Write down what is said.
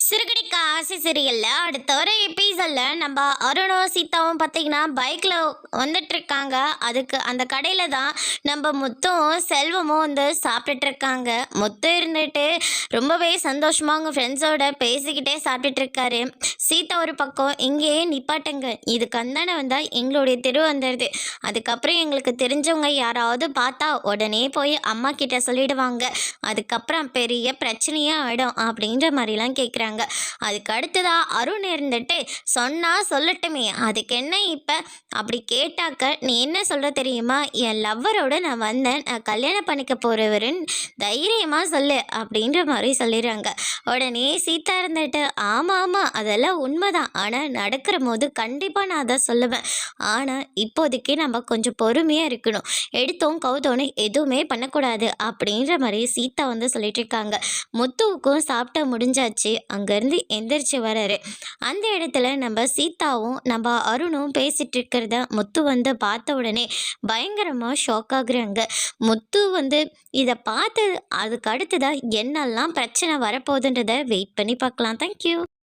சிறுகடிக்க ஆசை சீரியல்ல அடுத்த ஒரு எபிசோட்ல நம்ம அருணும் சீதாவும் பார்த்தீங்கன்னா பைக்ல வந்துட்டு இருக்காங்க அதுக்கு அந்த கடையில தான் நம்ம முத்தும் செல்வமும் வந்து சாப்பிட்டுட்டு இருக்காங்க முத்து இருந்துட்டு ரொம்பவே சந்தோஷமா அவங்க ஃப்ரெண்ட்ஸோட பேசிக்கிட்டே சாப்பிட்டுட்டு இருக்காரு சீதா ஒரு பக்கம் இங்கேயே நிப்பாட்டுங்க இதுக்கு அந்தானே வந்தால் எங்களுடைய தெரு வந்துடுது. அதுக்கப்புறம் எங்களுக்கு தெரிஞ்சவங்க யாராவது பார்த்தா உடனே போய் அம்மா கிட்ட சொல்லிடுவாங்க. அதுக்கப்புறம் பெரிய பிரச்சனையே ஆகிடும் அப்படின்ற மாதிரிலாம் கேட்குறாங்க அதுக்கு அடுத்ததாக அருண் இருந்துட்டு சொன்னால் சொல்லட்டுமே. அதுக்கு என்ன இப்போ? அப்படி கேட்டாக்க நீ என்ன சொல்கிற தெரியுமா? என் லவ்வரோட நான் வந்தேன். நான் கல்யாணம் பண்ணிக்க போகிறவருன்னு தைரியமாக சொல்லு அப்படின்ற மாதிரி சொல்லிடுறாங்க. உடனே சீதா இருந்துட்டு ஆமாம் ஆமாம் அதெல்லாம் உண்மைதான். ஆனால் நடக்கிற போது கண்டிப்பாக நான் அதை சொல்லுவேன். ஆனால் இப்போதைக்கு நம்ம கொஞ்சம் பொறுமையாக இருக்கணும். எடுத்தோம் கவுத்தோன்னு எதுவுமே பண்ணக்கூடாது அப்படின்ற மாதிரி சீதா வந்து சொல்லிட்டு இருக்காங்க முத்துவுக்கும் சாப்பிட்ட முடிஞ்சாச்சு. அங்கேருந்து எந்திரிச்சு வராரு. அந்த இடத்துல நம்ம சீதாவும் நம்ம அருணும் பேசிட்டு இருக்கிறத முத்து வந்து பார்த்த உடனே பயங்கரமாக ஷாக் ஆகுறாங்க. முத்து வந்து இதை பார்த்து அதுக்கு அடுத்ததாக என்னெல்லாம் பிரச்சனை வரப்போகுதுன்றதை வெயிட் பண்ணி பார்க்கலாம். தேங்க்யூ